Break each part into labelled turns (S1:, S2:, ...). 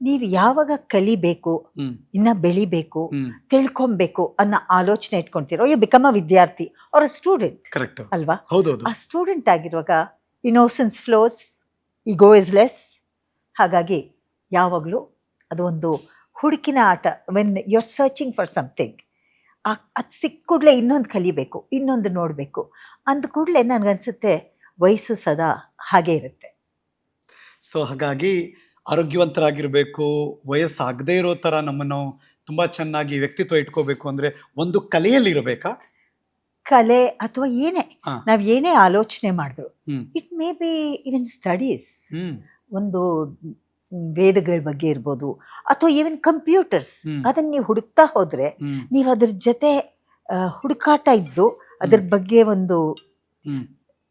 S1: ನೀವು ಯಾವಾಗ ಕಲಿಬೇಕು ಇನ್ನ ಬೆಳಿಬೇಕು ತಿಳ್ಕೊಬೇಕು ಅನ್ನೋ ಆಲೋಚನೆ ಇಟ್ಕೊಂತೀರೋ ಯು ಬಿಕಮ್ ಅ ವಿದ್ಯಾರ್ಥಿ ಅವ್ರ ಸ್ಟೂಡೆಂಟ್
S2: ಕರೆಕ್ಟ್
S1: ಅಲ್ವಾ?
S2: ಹೌದೌದು.
S1: ಆ ಸ್ಟೂಡೆಂಟ್ ಆಗಿರುವಾಗ innocence flows ego is less ಹಾಗಾಗಿ ಯಾವಾಗಲೂ ಅದು ಒಂದು ಹುಡುಕಿನ ಆಟ when you are searching for something ಅದು ಸಿಕ್ಕ ಕೂಡಲೇ ಇನ್ನೊಂದು ಕಲಿಬೇಕು ಇನ್ನೊಂದು ನೋಡಬೇಕು ಅಂದ ಕೂಡಲೇ ನನಗನ್ಸುತ್ತೆ ವಯಸ್ಸು ಸದಾ ಹಾಗೆ ಇರುತ್ತೆ.
S2: ಸೊ ಹಾಗಾಗಿ ಆರೋಗ್ಯವಂತರಾಗಿರ್ಬೇಕು ವಯಸ್ಸಾಗದೇ ಇರೋ ಥರ ನಮ್ಮನ್ನು ತುಂಬಾ ಚೆನ್ನಾಗಿ ವ್ಯಕ್ತಿತ್ವ ಇಟ್ಕೋಬೇಕು ಅಂದ್ರೆ ಒಂದು ಕಲೆಯಲ್ಲಿರಬೇಕಾ?
S1: ಕಲೆ ಅಥವಾ ಏನೇ. ನಾವು ಏನೇ ಆಲೋಚನೆ ಮಾಡಿದ್ರು it may be even studies ಒಂದು ವೇದಗಳ ಬಗ್ಗೆ ಇರ್ಬೋದು ಅಥವಾ ಈವನ್ ಕಂಪ್ಯೂಟರ್ಸ್. ಅದನ್ನ ನೀವು ಹುಡುಕ್ತಾ ಹೋದ್ರೆ ನೀವು ಅದ್ರ ಜೊತೆ ಹುಡುಕಾಟ ಇದ್ದು ಅದ್ರ ಬಗ್ಗೆ ಒಂದು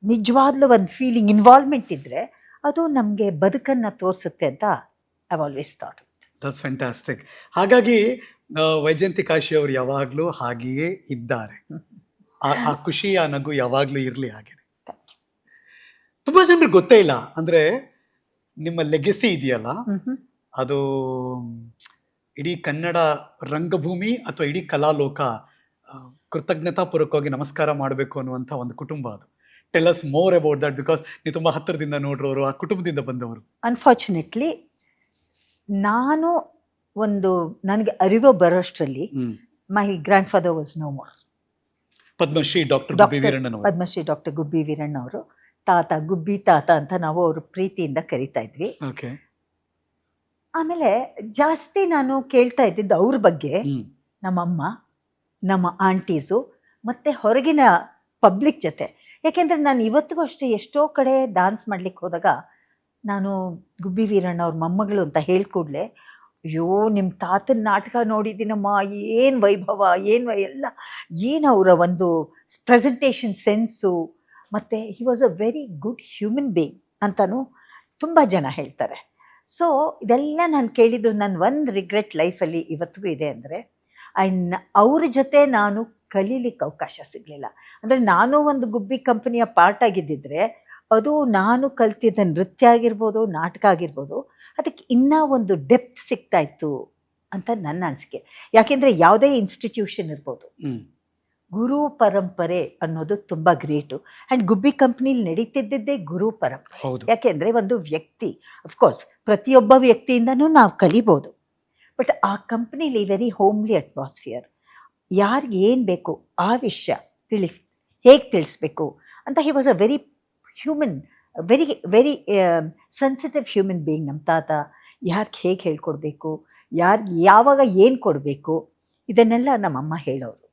S2: ನಿಜವಾದ್ಲೂ
S1: ನಿಜವಾಗ್ಲೂ ಒಂದು ಫೀಲಿಂಗ್ ಇನ್ವಾಲ್ವ್ಮೆಂಟ್ ಇದ್ರೆ ಅದು ನಮಗೆ ಬದುಕನ್ನು ತೋರಿಸುತ್ತೆ ಅಂತ I always thought
S2: that's fantastic ಹಾಗಾಗಿ ವೈಜಯಂತಿ ಕಾಶಿ ಅವರು ಯಾವಾಗಲೂ ಹಾಗೆಯೇ ಇದ್ದಾರೆ. ಆ ಆ ಖುಷಿ ಆ ನಗು ಯಾವಾಗಲೂ ಇರಲಿ ಹಾಗೆ. ತುಂಬ ಜನರಿಗೆ ಗೊತ್ತೇ ಇಲ್ಲ. ಅಂದರೆ ನಿಮ್ಮ ಲೆಗೆಸಿ ಇದೆಯಲ್ಲ? ಅದು ಇಡೀ ಕನ್ನಡ ರಂಗಭೂಮಿ ಅಥವಾ ಇಡೀ ಕಲಾಲೋಕ ಕೃತಜ್ಞತಾಪೂರ್ವಕವಾಗಿ ನಮಸ್ಕಾರ ಮಾಡಬೇಕು ಅನ್ನುವಂಥ ಒಂದು ಕುಟುಂಬ ಅದು. Tell us more about that because ನೀವು ತುಂಬ ಹತ್ತಿರದಿಂದ ನೋಡಿರೋರು ಆ ಕುಟುಂಬದಿಂದ ಬಂದವರು.
S1: ಅನ್ಫಾರ್ಚುನೇಟ್ಲಿ ನಾನು ಒಂದು ನನಗೆ ಅರಿವು ಬರೋಷ್ಟರಲ್ಲಿ my grandfather was no more
S2: Padmashri doctor Gubbi Veeranna
S1: Padmashri doctor Gubbi Veeranna ಅವರು ತಾತ ಗುಬ್ಬಿ ತಾತ ಅಂತ ನಾವು ಅವರು ಪ್ರೀತಿಯಿಂದ ಕರಿತಾ ಇದ್ವಿ.
S2: ಓಕೆ
S1: ಆಮೇಲೆ ಜಾಸ್ತಿ ನಾನು ಕೇಳ್ತಾ ಇದ್ದಿದ್ದು ಅವ್ರ ಬಗ್ಗೆ ನಮ್ಮಮ್ಮ ನಮ್ಮ ಆಂಟೀಸು ಮತ್ತು ಹೊರಗಿನ ಪಬ್ಲಿಕ್ ಜೊತೆ. ಯಾಕೆಂದರೆ ನಾನು ಇವತ್ತಿಗೂ ಅಷ್ಟೇ ಎಷ್ಟೋ ಕಡೆ ಡಾನ್ಸ್ ಮಾಡ್ಲಿಕ್ಕೆ ಹೋದಾಗ ನಾನು ಗುಬ್ಬಿ ವೀರಣ್ಣ ಅವ್ರ ಮೊಮ್ಮಗಳು ಅಂತ ಹೇಳ್ಕೂಡ್ಲೆ ಅಯ್ಯೋ ನಿಮ್ಮ ತಾತನ ನಾಟಕ ನೋಡಿದ್ದೀನಮ್ಮ, ಏನು ವೈಭವ, ಏನು ಎಲ್ಲ ಏನು ಅವರ ಒಂದು ಪ್ರೆಸೆಂಟೇಷನ್ ಸೆನ್ಸು ಮತ್ತು he was a very good human being ಅಂತಲೂ ತುಂಬ ಜನ ಹೇಳ್ತಾರೆ. ಸೊ ಇದೆಲ್ಲ ನಾನು ಕೇಳಿದ್ದು ನನ್ನ ಒಂದು ರಿಗ್ರೆಟ್ ಲೈಫಲ್ಲಿ ಇವತ್ತಿಗೂ ಇದೆ ಅಂದರೆ ನ ಅವ್ರ ಜೊತೆ ನಾನು ಕಲೀಲಿಕ್ಕೆ ಅವಕಾಶ ಸಿಗಲಿಲ್ಲ. ಅಂದರೆ ನಾನು ಒಂದು ಗುಬ್ಬಿ ಕಂಪನಿಯ ಪಾರ್ಟ್ ಆಗಿದ್ದಿದ್ರೆ ಅದು ನಾನು ಕಲ್ತಿದ್ದ ನೃತ್ಯ ಆಗಿರ್ಬೋದು ನಾಟಕ ಆಗಿರ್ಬೋದು ಅದಕ್ಕೆ ಇನ್ನೂ ಒಂದು ಡೆಪ್ತ್ ಸಿಗ್ತಾ ಇತ್ತು ಅಂತ ನನ್ನ ಅನಿಸಿಕೆ. ಯಾಕೆಂದರೆ ಯಾವುದೇ ಇನ್ಸ್ಟಿಟ್ಯೂಷನ್ ಇರ್ಬೋದು. ಗುರು ಪರಂಪರೆ ಅನ್ನೋದು ತುಂಬ ಗ್ರೇಟು ಆ್ಯಂಡ್ ಗುಬ್ಬಿ ಕಂಪ್ನಿಲಿ ನಡೀತಿದ್ದಿದ್ದೇ ಗುರು ಪರಂಪರೆ. ಯಾಕೆಂದರೆ ಒಂದು ವ್ಯಕ್ತಿ ಅಫ್ಕೋರ್ಸ್ ಪ್ರತಿಯೊಬ್ಬ ವ್ಯಕ್ತಿಯಿಂದನೂ ನಾವು ಕಲಿಬೋದು. ಬಟ್ ಆ ಕಂಪ್ನಿಲಿ ವೆರಿ ಹೋಮ್ಲಿ ಅಟ್ಮಾಸ್ಫಿಯರ್ ಯಾರಿಗೆ ಏನು ಬೇಕು, ಆ ವಿಷಯ ತಿಳಿಸ್, ಹೇಗೆ ತಿಳಿಸ್ಬೇಕು ಅಂತ he was a very human very very sensitive human being ನಮ್ಮ ತಾತ. ಯಾರಿಗೆ ಹೇಗೆ ಹೇಳ್ಕೊಡ್ಬೇಕು, ಯಾರಿಗೆ ಯಾವಾಗ ಏನು ಕೊಡಬೇಕು, ಇದನ್ನೆಲ್ಲ ನಮ್ಮಮ್ಮ ಹೇಳೋರು.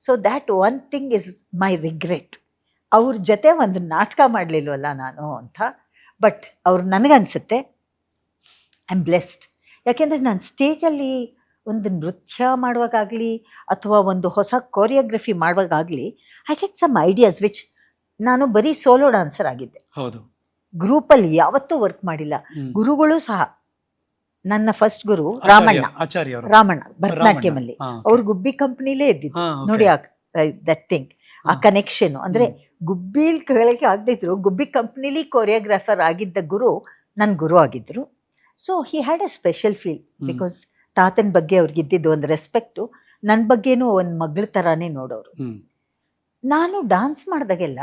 S1: So that one thing is my regret ಅವ್ರ ಜೊತೆ ಒಂದು ನಾಟಕ ಮಾಡಲಿಲ್ವಲ್ಲ ನಾನು ಅಂತ ಬಟ್ ಅವ್ರು ನನಗನ್ಸುತ್ತೆ ಐ ಆಮ್ ಬ್ಲೆಸ್ಡ್ ಯಾಕೆಂದರೆ ನಾನು ಸ್ಟೇಜಲ್ಲಿ ಒಂದು ನೃತ್ಯ ಮಾಡುವಾಗಲಿ ಅಥವಾ ಒಂದು ಹೊಸ choreography ಮಾಡುವಾಗಲಿ I get some ideas which ನಾನು ಬರೀ ಸೋಲೋ ಡಾನ್ಸರ್ ಆಗಿದ್ದೆ.
S2: ಹೌದು.
S1: ಗ್ರೂಪಲ್ಲಿ ಯಾವತ್ತೂ ವರ್ಕ್ ಮಾಡಿಲ್ಲ. ಗುರುಗಳು ಸಹ ನನ್ನ ಫಸ್ಟ್ ಗುರು ರಾಮಣ್ಣ. ರಾಮಣ್ಣ ಭರತನಾಟ್ಯಮಲ್ಲಿ. ಅವ್ರ ಗುಬ್ಬಿ ಕಂಪ್ನಿಲೇ ಇದ್ದಿದ್ದು. ನೋಡಿ ದಟ್ ಥಿಂಗ್ ಆ ಕನೆಕ್ಷನ್ ಅಂದ್ರೆ. ಗುಬ್ಬಿಲ್ ಕೇಳಕ್ಕೆ ಆಗದಿದ್ರು ಗುಬ್ಬಿ ಕಂಪ್ನಿಲಿ ಕೊರಿಯೋಗ್ರಾಫರ್ ಆಗಿದ್ದ ಗುರು ನನ್ನ ಗುರು ಆಗಿದ್ರು. So he had a special feel. Because ತಾತನ ಬಗ್ಗೆ ಅವ್ರಿಗೆ ಇದ್ದಿದ್ದು ಒಂದು ರೆಸ್ಪೆಕ್ಟು ನನ್ನ ಬಗ್ಗೆನೂ ಒಂದು ಮಗಳ ಥರನೇ ನೋಡೋರು. ನಾನು ಡಾನ್ಸ್ ಮಾಡಿದಾಗೆಲ್ಲ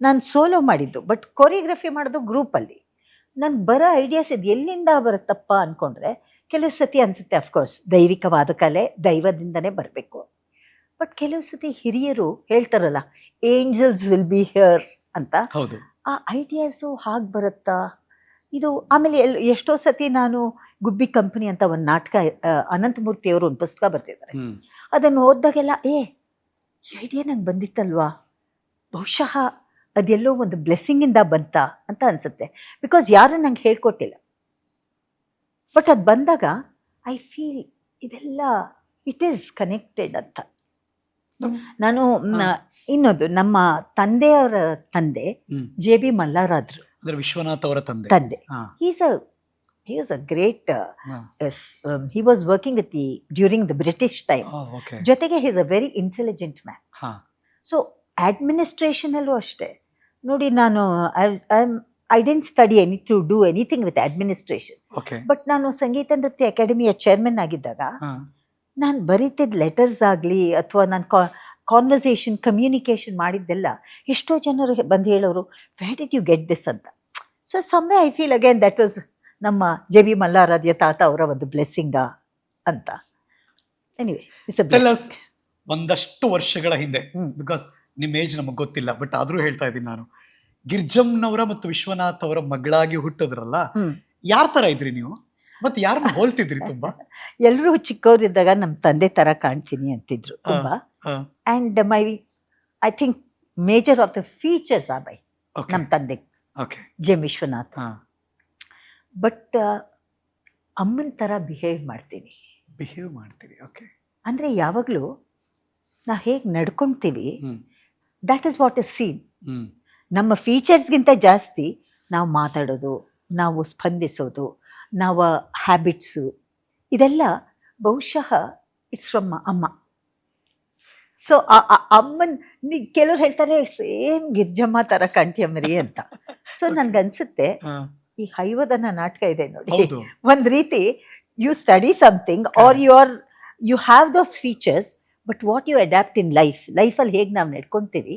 S1: ನಾನು ಸೋಲೋ ಮಾಡಿದ್ದು ಬಟ್ ಕೊರಿಯೋಗ್ರಫಿ ಮಾಡೋದು ಗ್ರೂಪಲ್ಲಿ ನನ್ಗೆ ಬರೋ ಐಡಿಯಾಸ್ ಇದು ಎಲ್ಲಿಂದ ಬರುತ್ತಪ್ಪ ಅಂದ್ಕೊಂಡ್ರೆ ಕೆಲವು ಸತಿ ಅನಿಸುತ್ತೆ ಅಫ್ಕೋರ್ಸ್ ದೈವಿಕವಾದ ಕಲೆ ದೈವದಿಂದನೇ ಬರಬೇಕು. ಬಟ್ ಕೆಲವು ಸತಿ ಹಿರಿಯರು ಹೇಳ್ತಾರಲ್ಲ ಏಂಜಲ್ಸ್ ವಿಲ್ ಬಿ ಹಿಯರ್ ಅಂತ.
S2: ಹೌದು.
S1: ಆ ಐಡಿಯಾಸು ಹಾಗೆ ಬರುತ್ತಾ? ಇದು ಆಮೇಲೆ ಎಲ್ ಎಷ್ಟೋ ಸತಿ ನಾನು ಗುಬ್ಬಿ ಕಂಪನಿ ಅಂತ ಒಂದು ನಾಟಕ ಅನಂತಮೂರ್ತಿಯವರು ಒಂದು ಪುಸ್ತಕ ಬರ್ತಿದ್ದಾರೆ ಅದನ್ನು ಓದಿದಾಗೆಲ್ಲ ಏ ಐಡಿಯಾ ನಂಗೆ ಬಂದಿತ್ತಲ್ವಾ? ಬಹುಶಃ ಅದೆಲ್ಲೋ ಒಂದು ಬ್ಲೆಸ್ಸಿಂಗಿಂದ ಬಂತ ಅಂತ ಅನಿಸುತ್ತೆ. ಬಿಕಾಸ್ ಯಾರು ನಂಗೆ ಹೇಳ್ಕೊಟ್ಟಿಲ್ಲ. ಬಟ್ ಅದು ಬಂದಾಗ ಐ ಫೀಲ್ ಇದೆಲ್ಲ ಇಟ್ ಈಸ್ ಕನೆಕ್ಟೆಡ್ ಅಂತ. ನಾನು ಇನ್ನೊಂದು ನಮ್ಮ ತಂದೆಯವರ ತಂದೆ. ಜೆ ಬಿ ಮಲ್ಲಾರಾದ್ರು.
S2: ಅಂದ್ರೆ ವಿಶ್ವನಾಥ್ ಅವರ ತಂದೆ.
S1: ತಂದೆ. Is a great working during the British time
S2: okay.
S1: ಜೊತೆಗೆ he a very intelligent man
S2: so
S1: so ಅಡ್ಮಿನಿಸ್ಟ್ರೇಷನಲ್ಲೂ ಅಷ್ಟೇ. ನೋಡಿ ನಾನು I didn't study any to do anything with administration but ನಾನು ಸಂಗೀತ ನೃತ್ಯ ಅಕಾಡೆಮಿಯ ಚೇರ್ಮನ್ ಆಗಿದ್ದಾಗ ನಾನು ಬರೀತಿದ್ದ ಲೆಟರ್ಸ್ ಆಗಲಿ ಅಥವಾ ನಾನು ಕಾ ಕಾನ್ವರ್ಸೇಷನ್ ಕಮ್ಯುನಿಕೇಷನ್ ಮಾಡಿದ್ದೆಲ್ಲ ಎಷ್ಟೋ ಜನರು ಬಂದು ಹೇಳೋರು what did you get this ಅಂತ. So someway I feel again that was ನಮ್ಮ ಜೆ ಬಿ ಮಲ್ಲಾರಾಧ್ಯ ತಾತ ಅವರ ಒಂದು ಬ್ಲೆಸ್ಸಿಂಗ ಅಂತ. ಎನಿವೆ ಇಟ್ಸ್
S2: ಒಂದಷ್ಟು ವರ್ಷಗಳ ಹಿಂದೆ. ಬಿಕಾಸ್ ನಿಮ್ಮ ಏಜ್ ನಮಗೆ ಗೊತ್ತಿಲ್ಲ ಬಟ್ ಆದ್ರೂ ಹೇಳ್ತಾ ಇದ್ದೀನಿ ನಾನು. ಗಿರ್ಜಮ್ನವರ ಮತ್ತು ವಿಶ್ವನಾಥ್ ಅವರ ಮಗಳಾಗಿ ಹುಟ್ಟಿದ್ರಲ್ಲ. ಯಾರ ತರ ಇದ್ರಿ ನೀವು? ಮತ್ತೆ ಯಾರನ್ನ ಹೋಲ್ತಿದ್ರಿ ತುಂಬಾ?
S1: ಎಲ್ಲರೂ ಚಿಕ್ಕವರಿದ್ದಾಗ ನಮ್ಮ ತಂದೆ ತರ ಕಾಣ್ತೀನಿ ಅಂತಿದ್ರು ತುಂಬ. And my I think major of the features ಆ ಬೈ ನಮ್ಮ ತಂದೆ.
S2: Okay
S1: J Vishwanath. ಬಟ್ ಅಮ್ಮನ ಥರ ಬಿಹೇವ್ ಮಾಡ್ತೀನಿ.
S2: ಬಿಹೇವ್ ಮಾಡ್ತೀವಿ ಓಕೆ
S1: ಅಂದರೆ ಯಾವಾಗಲೂ ನಾವು ಹೇಗೆ
S2: ನಡ್ಕೊತೀವಿ
S1: that is what is seen ನಮ್ಮ ಫೀಚರ್ಸ್ಗಿಂತ ಜಾಸ್ತಿ ನಾವು ಮಾತಾಡೋದು ನಾವು ಸ್ಪಂದಿಸೋದು ನಾವು ಹ್ಯಾಬಿಟ್ಸು ಇದೆಲ್ಲ ಬಹುಶಃ ಇಟ್ಸ್ ಫ್ರಮ್ ಅಮ್ಮ. ಸೊ ಅಮ್ಮನ್ ನೀ ಕೆಲವ್ರು ಹೇಳ್ತಾರೆ ಸೇಮ್ ಗಿರ್ಜಮ್ಮ ತರ ಥರ ಕಾಣ್ತೀಯಮ್ಮರಿ ಅಂತ ಸೊ ನನ್ಗನ್ಸುತ್ತೆ
S2: ಅನ್ಸುತ್ತೆ
S1: ಈ ಹೈವದನ ನಾಟಕ ಇದೆ ನೋಡಿ. ಒಂದ್ ರೀತಿ you study something are you are you have those features but what you adapt in life ಲೈಫಲ್ಲಿ ಹೇಗೆ ನಾವು ನಡ್ಕೊತೀವಿ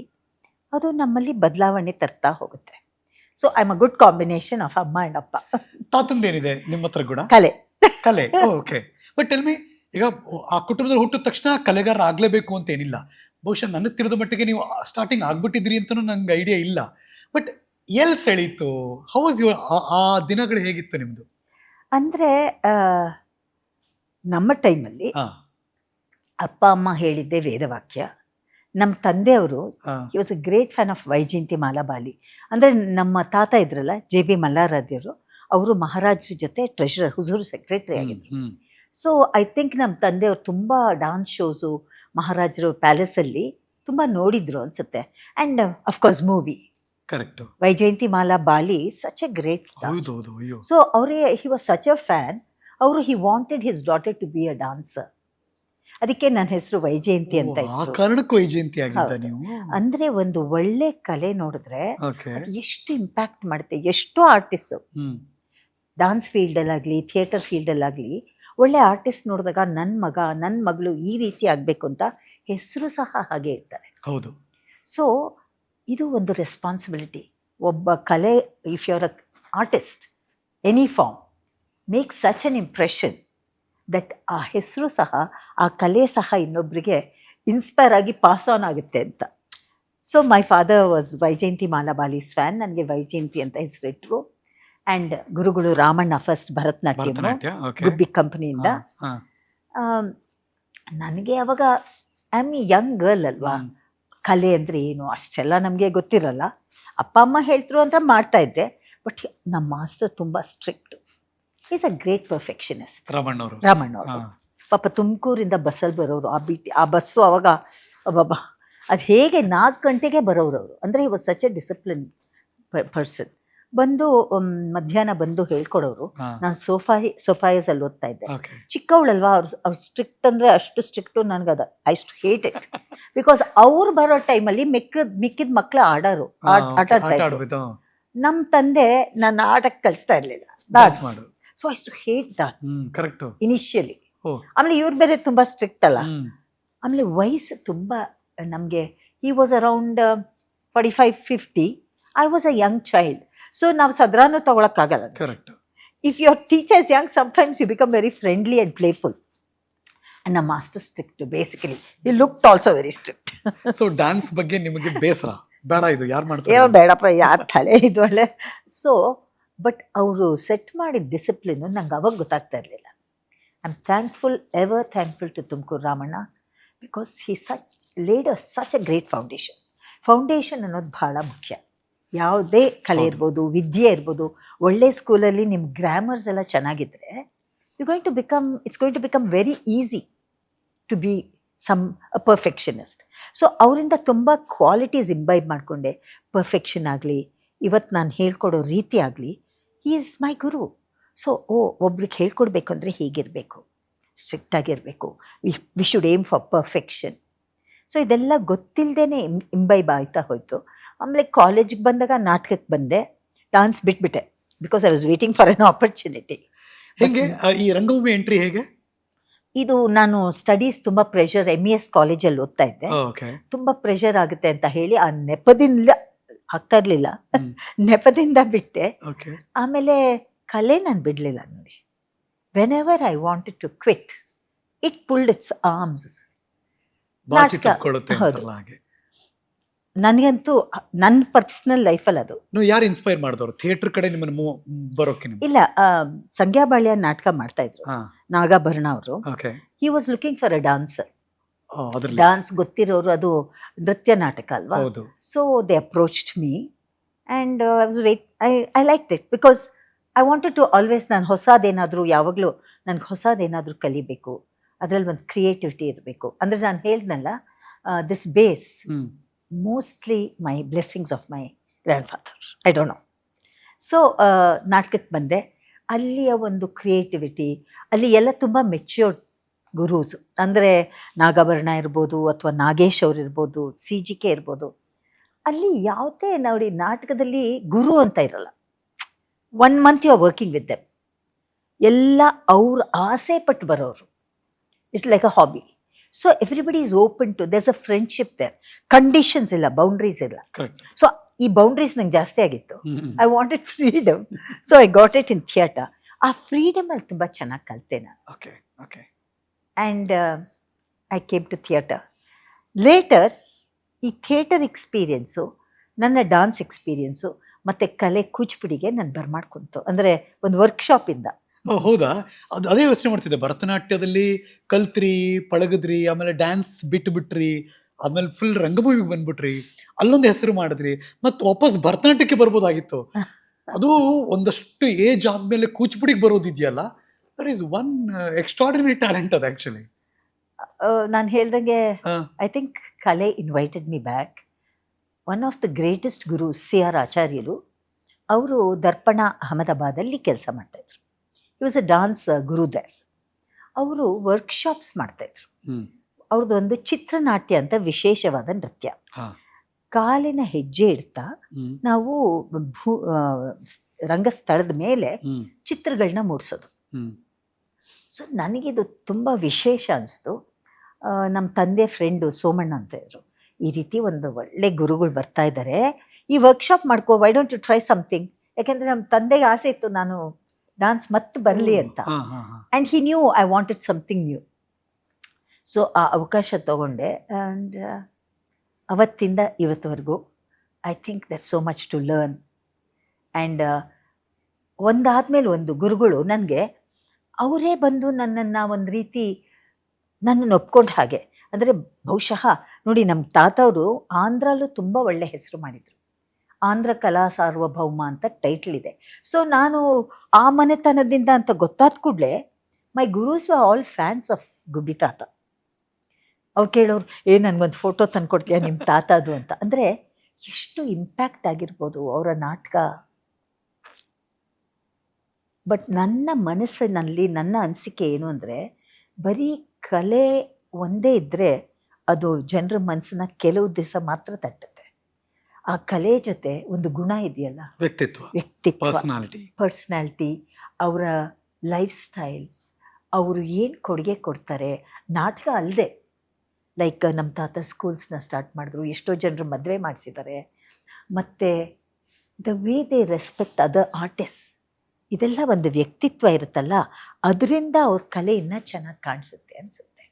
S1: ಅದು ನಮ್ಮಲ್ಲಿ ಬದಲಾವಣೆ ತರ್ತಾ ಹೋಗುತ್ತೆ. So I am a good combination of ಅಮ್ಮ ಅಂಡ್ ಅಪ್ಪ.
S2: ತಾತಂದೇನಿದೆ ನಿಮ್ಮ ಹತ್ರ ಗುಣ
S1: ಕಲೆ.
S2: ಕಲೆ. ಓಕೆ ಬಟ್ ಟೆಲ್ ಮಿ ಈಗ ಆ ಕುಟುಂಬದಲ್ಲಿ ಹುಟ್ಟಿದ ತಕ್ಷಣ ಕಲೆಗಾರ ಆಗಲೇಬೇಕು ಅಂತ ಏನಿಲ್ಲ. ಬಹುಶಃ ನನಗೆ ತಿಳಿದ ಮಟ್ಟಿಗೆ ನೀವು ಸ್ಟಾರ್ಟಿಂಗ್ ಆಗ್ಬಿಟ್ಟಿದ್ರಿ ಅಂತಲೂ ನಂಗೆ ಐಡಿಯಾ ಇಲ್ಲ. ಬಟ್ ಎಲ್ಲಿ ಸೆಳೀತು ಹೌಸ್ ಯು ಯುವರ್ ಆ ದಿನಗಳು ಹೇಗಿತ್ತು ನಿಮ್ಮದು
S1: ಅಂದರೆ ನಮ್ಮ ಟೈಮಲ್ಲಿ ಅಪ್ಪ ಅಮ್ಮ ಹೇಳಿದ್ದೆ ವೇದವಾಕ್ಯ. ನಮ್ಮ ತಂದೆಯವರು
S2: ಹಾ.
S1: Was a great fan of Vyjayanthi Mala Bali. ಅಂದರೆ ನಮ್ಮ ತಾತ ಇದ್ರಲ್ಲ ಜೆ ಬಿ ಮಲ್ಲಾರಾಧ್ಯವರು ಅವರು ಮಹಾರಾಜ್ರ ಜೊತೆ ಟ್ರೆಷರರ್ ಹುಜೂರು ಸೆಕ್ರೆಟರಿ ಆಗಿದ್ರು.
S2: ಹ್ಮ್.
S1: ಸೊ ಐ ಥಿಂಕ್ ನಮ್ಮ ತಂದೆಯವರು ತುಂಬ ಡಾನ್ಸ್ ಶೋಸು ಮಹಾರಾಜರು ಪ್ಯಾಲೇಸಲ್ಲಿ ತುಂಬ ನೋಡಿದ್ರು ಅನ್ಸುತ್ತೆ. And of course movie
S2: correct
S1: Vyjayanthi Mala Bali such a great star
S2: ಹೌದು ಹೌದು ಅಯ್ಯೋ.
S1: ಸೊ ಅವರೇ he was such a fan ಅವರು he wanted his daughter to be a dancer ಅದಕ್ಕೆ ನನ್ನ ಹೆಸರು ವೈಜಯಂತಿ ಅಂತ
S2: ಓ, ಆ
S1: ಇತ್ತು.
S2: ಕಾರಣಕ್ಕೂ ವೈಜಯಂತಿ ಆಗಿದ್ದ
S1: ಹೌದು.
S2: ನೀವು?
S1: ಅಂದ್ರೆ ಒಂದು ಒಳ್ಳೆ ಕಲೆ ನೋಡಿದ್ರೆ
S2: ಓಕೆ
S1: ಅದು ಎಷ್ಟು ಇಂಪ್ಯಾಕ್ಟ್ ಮಾಡುತ್ತೆ ಎಷ್ಟೋ ಆರ್ಟಿಸ್ಟ್
S2: ಹ್ಮ್.
S1: ಡಾನ್ಸ್ ಫೀಲ್ಡಲ್ಲಾಗಲಿ ಥಿಯೇಟರ್ ಫೀಲ್ಡಲ್ಲಾಗಲಿ ಒಳ್ಳೆ ಆರ್ಟಿಸ್ಟ್ ನೋಡಿದಾಗ ನನ್ನ ಮಗ ನನ್ನ ಮಗಳು ಈ ರೀತಿ ಆಗಬೇಕು ಅಂತ ಹೆಸರು ಸಹ ಹಾಗೆ ಇರ್ತಾರೆ
S2: ಹೌದು.
S1: ಸೊ ಇದು ಒಂದು ರೆಸ್ಪಾನ್ಸಿಬಿಲಿಟಿ ಒಬ್ಬ ಕಲೆ if your a artist any form make such an impression that ಆ ಹೆಸರು ಸಹ ಆ ಕಲೆ ಸಹ ಇನ್ನೊಬ್ಬರಿಗೆ ಇನ್ಸ್ಪೈರ್ ಆಗಿ ಪಾಸ್ ಆನ್ ಆಗುತ್ತೆ ಅಂತ. So my father was Vyjayanthi Malabali's fan ನನಗೆ ವೈಜಯಂತಿ ಅಂತ ಹೆಸರಿಟ್ರು. ಆ್ಯಂಡ್ ಗುರುಗಳು ರಾಮಣ್ಣ ಫಸ್ಟ್ ಭರತನಾಟ್ಯಂ ಗುಬ್ಬಿ ಕಂಪ್ನಿಯಿಂದ ನನಗೆ ಅವಾಗ ಐ ಆಮ್ ಯಂಗ್ ಗರ್ಲ್ ಅಲ್ವಾ? ಕಲೆ ಅಂದರೆ ಏನು? ಅಷ್ಟೆಲ್ಲ ನಮಗೆ ಗೊತ್ತಿರಲ್ಲ. ಅಪ್ಪ ಅಮ್ಮ ಹೇಳ್ತರು ಅಂತ ಮಾಡ್ತಾ ಇದ್ದೆ. ಬಟ್ ನಮ್ಮ ಮಾಸ್ಟರ್ ತುಂಬ strict is a great perfectionist
S2: ರಾಮಣ್ಣವರು.
S1: ರಾಮಣ್ಣವರು. ಪಾಪ ತುಮಕೂರಿಂದ ಬಸ್ಸಲ್ಲಿ ಬರೋರು. ಆ ಬೀಟಿ ಆ ಬಸ್ಸು ಅವಾಗ ಅಬ್ಬಬ್ಬ. ಅದು ಹೇಗೆ ನಾಲ್ಕು ಗಂಟೆಗೆ ಬರೋರು ಅವರು. ಅಂದರೆ he was such a discipline person ಬಂದು ಮಧ್ಯಾಹ್ನ ಬಂದು ಹೇಳ್ಕೊಡೋರು. ನಾನು ಸೋಫಾ ಸೋಫಾಯಸ್ ಅಲ್ಲಿ ಓದ್ತಾ ಇದ್ದೆ. ಚಿಕ್ಕವಳಲ್ವಾ ಅವ್ರು ಅವ್ರು ಸ್ಟ್ರಿಕ್ಟ್ ಅಂದ್ರೆ ಅಷ್ಟು ಸ್ಟ್ರಿಕ್ಟು ನನಗೆ ಅದು. I just hate it because ಅವ್ರು ಬರೋ ಟೈಮಲ್ಲಿ ಮಿಕ್ಕ ಮಿಕ್ಕಿದ ಮಕ್ಕಳು ಆಡೋರು. ಆಟ ಆಡ್ತಾ ನಮ್ಮ ತಂದೆ ನನ್ನ ಆಟಕ್ಕೆ ಕಳಿಸ್ತಾ ಇರಲಿಲ್ಲ.
S2: Dance
S1: so I just hate dance
S2: correct
S1: initially ಆಮೇಲೆ ಇವ್ರು ಬೇರೆ ತುಂಬಾ ಸ್ಟ್ರಿಕ್ಟ್ ಅಲ್ಲ. ಆಮೇಲೆ ವಯಸ್ಸು ತುಂಬಾ ನಮಗೆ he was around forty five fifty I was a young child so ನಾವು ಸದ್ರಾನು ತಗೊಳಕ್ಕಾಗಲ್ಲ
S2: correct
S1: if your teachers young you become very friendly and playful. And a master strict, basically. He looked also very strict.
S2: So dance ಬಗ್ಗೆ ನಿಮಗೆ ಬೇಸರ? ಬೇಡ ಇದು ಯಾರು
S1: ಮಾಡ್ತಾರೆ?
S2: ಮಾಡ್ತಾರೆ
S1: ಬೇಡಪ್ಪ ಯಾರು ತಲೆ ಇದು ಒಳ್ಳೆ. ಸೊ ಬಟ್ ಅವರು ಸೆಟ್ ಮಾಡಿದ ಡಿಸಿಪ್ಲಿನು ನಂಗೆ ಅವಾಗ ಗೊತ್ತಾಗ್ತಾ ಇರಲಿಲ್ಲ. I am thankful ever thankful to Tumakuru Ramanna because he such laid a such a great foundation foundation ಅನ್ನೋದು ಭಾಳ ಮುಖ್ಯ. ಯಾವುದೇ ಕಲೆ. ಇರ್ಬೋದು ವಿದ್ಯೆ ಇರ್ಬೋದು ಒಳ್ಳೆ ಸ್ಕೂಲಲ್ಲಿ ನಿಮ್ಮ ಗ್ರಾಮರ್ಸ್ ಎಲ್ಲ ಚೆನ್ನಾಗಿದ್ದರೆ you going to become it's going to become very easy to be some a perfectionist so ಅವರಿಂದ ತುಂಬ ಕ್ವಾಲಿಟೀಸ್ ಇಂಬೈಬ್ ಮಾಡಿಕೊಂಡೆ. ಪರ್ಫೆಕ್ಷನ್ ಆಗಲಿ ಇವತ್ತು ನಾನು ಹೇಳ್ಕೊಡೋ ರೀತಿ ಆಗಲಿ he is my Guru so ಓ ಒಬ್ರಿಗೆ ಹೇಳ್ಕೊಡ್ಬೇಕು ಅಂದರೆ ಹೀಗಿರಬೇಕು ಸ್ಟ್ರಿಕ್ಟಾಗಿರಬೇಕು ಆಗಿರಬೇಕು. We should aim for perfection so ಇದೆಲ್ಲ ಗೊತ್ತಿಲ್ಲದೇ ಇಂಬೈಬ್ ಆಯ್ತಾ ಹೋಯಿತು. ಆಮೇಲೆ ಕಾಲೇಜಿಗೆ ಬಂದಾಗ ನಾಟಕಕ್ಕೆ ಬಂದೆ. Dance ಬಿಟ್ಬಿಟ್ಟೆ. Because I was waiting for an opportunity
S2: ಹೇಗೆ? ಈ ರಂಗಭೂಮಿ ಎಂಟ್ರಿ ಹೇಗೆ?
S1: ಇದು ನಾನು ಸ್ಟಡೀಸ್ ತುಂಬ ಪ್ರೆಷರ್ ಎಂ ಇ ಎಸ್ ಕಾಲೇಜಲ್ಲಿ ಓದ್ತಾ ಇದ್ದೆ.
S2: ಓಕೆ
S1: ತುಂಬ ಪ್ರೆಷರ್ ಆಗುತ್ತೆ ಅಂತ ಹೇಳಿ ಆ ನೆಪದಿಂದ ಆಗ್ತಾ ಇರಲಿಲ್ಲ ನೆಪದಿಂದ ಬಿಟ್ಟೆ. ಆಮೇಲೆ ಕಲೆ ನಾನು ಬಿಡಲಿಲ್ಲ ನೋಡಿ. Whenever I wanted to quit it pulled its arms ಹೌದು. ನನಗಂತೂ ನನ್ನ ಪರ್ಸನಲ್ ಲೈಫಲ್ಲಿ ಅದು.
S2: ನೀವು ಯಾರು ಇನ್ಸ್ಪೈರ್ ಮಾಡಿದವರು? ಥಿಯೇಟರ್ ಕಡೆ ನಿಮ್ಮನ್ನು ಮೂವ್ ಬರೋಕೆ ನಿಮ್ಗೆ?
S1: ಇಲ್ಲ ಆ, ಸಂಗ್ಯಾಬಾಳ್ಯ ನಾಟಕ ಮಾಡ್ತಾ ಇದ್ರು.
S2: ಹಾ.
S1: ನಾಗಾಭರಣ ಅವರು.
S2: Okay
S1: he was looking for a dancer
S2: ಅದ್ರಲ್ಲಿ.
S1: ಡಾನ್ಸ್ ಗೊತ್ತಿರೋರು ಅದು ನೃತ್ಯ ನಾಟಕ ಅಲ್ವಾ?
S2: ಹೌದು.
S1: So they approached me and I was wait I I like it because I wanted to always ನಾನು ಹೊಸದೇನಾದರೂ ಯಾವಾಗಲೂ ನನಗೆ ಹೊಸದೇನಾದರೂ ಕಲಿಬೇಕು. ಅದರಲ್ಲಿ ಒಂದು ಕ್ರಿಯೇಟಿವಿಟಿ ಇರಬೇಕು. ಅಂದರೆ ನಾನು ಹೇಳ್ದನಲ್ಲ this base
S2: hmm.
S1: Mostly my blessings of my grandfather I don't know so ನಾಟಕಕ್ಕೆ ಬಂದೆ. ಅಲ್ಲಿಯ ಒಂದು ಕ್ರಿಯೇಟಿವಿಟಿ ಅಲ್ಲಿ ಎಲ್ಲ ತುಂಬ ಮೆಚ್ಯೂರ್ಡ್ ಗುರೂಸ್, ಅಂದರೆ ನಾಗಾಭರಣ ಇರ್ಬೋದು ಅಥವಾ ನಾಗೇಶ್ ಅವ್ರು ಇರ್ಬೋದು, ಸಿ ಜಿ ಕೆ ಇರ್ಬೋದು. ಅಲ್ಲಿ ಯಾವುದೇ ನೋಡಿ ನಾಟಕದಲ್ಲಿ ಗುರು ಅಂತ ಇರಲ್ಲ. One month you are working with them ಎಲ್ಲ ಅವ್ರ ಆಸೆ ಪಟ್ಟು ಬರೋರು. It's like a hobby so everybody is open to there's a friendship there conditions ಇಲ್ಲ ಬೌಂಡ್ರೀಸ್ ಇಲ್ಲ ಸೊ ಈ ಬೌಂಡ್ರೀಸ್ ನಂಗೆ ಜಾಸ್ತಿ ಆಗಿತ್ತು. I wanted freedom so I got it in theatre ಆ ಫ್ರೀಡಮಲ್ಲಿ ತುಂಬ ಚೆನ್ನಾಗಿ ಕಲಿತೆ ನಾನು.
S2: Okay okay
S1: and I came to theatre later ಈ ಥಿಯೇಟರ್ ಎಕ್ಸ್ಪೀರಿಯನ್ಸು ನನ್ನ ಡಾನ್ಸ್ ಎಕ್ಸ್ಪೀರಿಯನ್ಸು ಮತ್ತು ಕಲೆ ಕೂಚಿಪುಡಿಗೆ ನಾನು ಬರ್ಮಾಡ್ಕೊಂತು. ಅಂದರೆ ಒಂದು ವರ್ಕ್ಶಾಪಿಂದ
S2: ಓ ಹೌದಾ? ಅದು ಅದೇ ಯೋಚನೆ ಮಾಡ್ತಿದ್ದೆ. ಭರತನಾಟ್ಯದಲ್ಲಿ ಕಲ್ತ್ರಿ ಪಳಗದ್ರಿ ಆಮೇಲೆ ಡ್ಯಾನ್ಸ್ ಬಿಟ್ಟು ಬಿಟ್ರಿ ಆಮೇಲೆ ಫುಲ್ ರಂಗಭೂಮಿಗೆ ಬಂದ್ಬಿಟ್ರಿ. ಅಲ್ಲೊಂದು ಹೆಸರು ಮಾಡಿದ್ರಿ. ಮತ್ತು ವಾಪಸ್ ಭರತನಾಟ್ಯಕ್ಕೆ ಬರ್ಬೋದಾಗಿತ್ತು. ಅದು ಒಂದಷ್ಟು ಏಜ್ ಆದ್ಮೇಲೆ ಕೂಚಿಪುಡಿಗೆ ಬರೋದಿದೆಯಲ್ಲ? That is one extraordinary talent ಅದು ಆ್ಯಕ್ಚುಲಿ
S1: ನಾನು ಹೇಳ್ದಂಗೆ ಐ ಥಿಂಕ್ ಕಲೆ invited me back one of the greatest guru C R ಆಚಾರ್ಯರು ಅವರು ದರ್ಪಣ ಅಹಮದಾಬಾದಲ್ಲಿ ಕೆಲಸ ಮಾಡ್ತಾಯಿದ್ರು he was a dance guru there ಅವರು ವರ್ಕ್ಶಾಪ್ಸ್ ಮಾಡ್ತಾಯಿದ್ರು.
S2: ಇದ್ರು
S1: ಅವ್ರದ್ದು ಒಂದು ಚಿತ್ರನಾಟ್ಯ ಅಂತ ವಿಶೇಷವಾದ ನೃತ್ಯ. ಕಾಲಿನ ಹೆಜ್ಜೆ ಇಡ್ತಾ ನಾವು ಭೂ ರಂಗಸ್ಥಳದ ಮೇಲೆ ಚಿತ್ರಗಳನ್ನ ಮೂಡಿಸೋದು. ಸೊ ನನಗಿದು ತುಂಬ ವಿಶೇಷ ಅನಿಸ್ತು. ನಮ್ಮ ತಂದೆ ಫ್ರೆಂಡು ಸೋಮಣ್ಣ ಅಂತ ಇದ್ರು. ಈ ರೀತಿ ಒಂದು ಒಳ್ಳೆ ಗುರುಗಳು ಬರ್ತಾ ಇದ್ದಾರೆ ಈ ವರ್ಕ್ಶಾಪ್ ಮಾಡ್ಕೋ why don't you try something ಯಾಕೆಂದರೆ ನಮ್ಮ ತಂದೆಗೆ ಆಸೆ ಇತ್ತು ನಾನು ಡಾನ್ಸ್ ಮತ್ತೆ ಬರಲಿ ಅಂತ. And he knew I wanted something new so ಆ ಅವಕಾಶ ತಗೊಂಡೆ. ಆ್ಯಂಡ್ ಅವತ್ತಿಂದ ಇವತ್ತವರೆಗೂ I think that so much to learn and ಒಂದಾದ್ಮೇಲೆ ಒಂದು ಗುರುಗಳು ನನಗೆ ಅವರೇ ಬಂದು ನನ್ನನ್ನು ಒಂದು ರೀತಿ ನನ್ನನ್ನು ಒಪ್ಕೊಂಡು ಹಾಗೆ. ಅಂದರೆ ಬಹುಶಃ ನೋಡಿ ನಮ್ಮ ತಾತವರು ಆಂಧ್ರಲ್ಲೂ ತುಂಬ ಒಳ್ಳೆ ಹೆಸರು ಮಾಡಿದರು. ಆಂಧ್ರ ಕಲಾ ಸಾರ್ವಭೌಮ ಅಂತ ಟೈಟ್ಲ್ ಇದೆ. ಸೊ ನಾನು ಆ ಮನೆತನದಿಂದ ಅಂತ ಗೊತ್ತಾದ ಕೂಡಲೇ ಮೈ ಗುರೂಸ್ ವ ಆಲ್ ಫ್ಯಾನ್ಸ್ ಆಫ್ ಗುಬ್ಬಿ ತಾತ. ಅವ್ರು ಕೇಳೋರು, ಏ, ನನಗೊಂದು ಫೋಟೋ ತಂದ್ಕೊಡ್ತೀಯ ನಿಮ್ಮ ತಾತ ಅದು ಅಂತ. ಅಂದರೆ ಎಷ್ಟು ಇಂಪ್ಯಾಕ್ಟ್ ಆಗಿರ್ಬೋದು ಅವರ ನಾಟಕ. ಬಟ್ ನನ್ನ ಮನಸ್ಸಿನಲ್ಲಿ, ನನ್ನ ಅನಿಸಿಕೆ ಏನು ಅಂದರೆ, ಬರೀ ಕಲೆ ಒಂದೇ ಇದ್ದರೆ ಅದು ಜನರ ಮನಸ್ಸನ್ನ ಕೆಲವು ದಿವಸ ಮಾತ್ರ ತಟ್ಟುತ್ತೆ. ಆ ಕಲೆ ಜೊತೆ ಒಂದು ಗುಣ ಇದೆಯಲ್ಲ?
S2: ವ್ಯಕ್ತಿತ್ವ
S1: ವ್ಯಕ್ತಿತ್ವ
S2: ಪರ್ಸನಾಲಿಟಿ
S1: ಪರ್ಸ್ನಾಲಿಟಿ ಅವರ ಲೈಫ್ ಸ್ಟೈಲ್ ಅವರು ಏನು ಕೊಡುಗೆ ಕೊಡ್ತಾರೆ? ನಾಟಕ ಅಲ್ಲದೆ ಲೈಕ್ ನಮ್ಮ ತಾತ ಸ್ಕೂಲ್ಸ್ನ ಸ್ಟಾರ್ಟ್ ಮಾಡಿದ್ರು ಎಷ್ಟೋ ಜನರು ಮದುವೆ ಮಾಡಿಸಿದ್ದಾರೆ ಮತ್ತು the way they respect other artist ಇದೆಲ್ಲ ಒಂದು ವ್ಯಕ್ತಿತ್ವ ಇರುತ್ತಲ್ಲ ಅದರಿಂದ ಅವ್ರ ಕಲೆಯನ್ನು ಇನ್ನೂ ಚೆನ್ನಾಗಿ ಕಾಣಿಸುತ್ತೆ ಅನ್ಸುತ್ತೆ.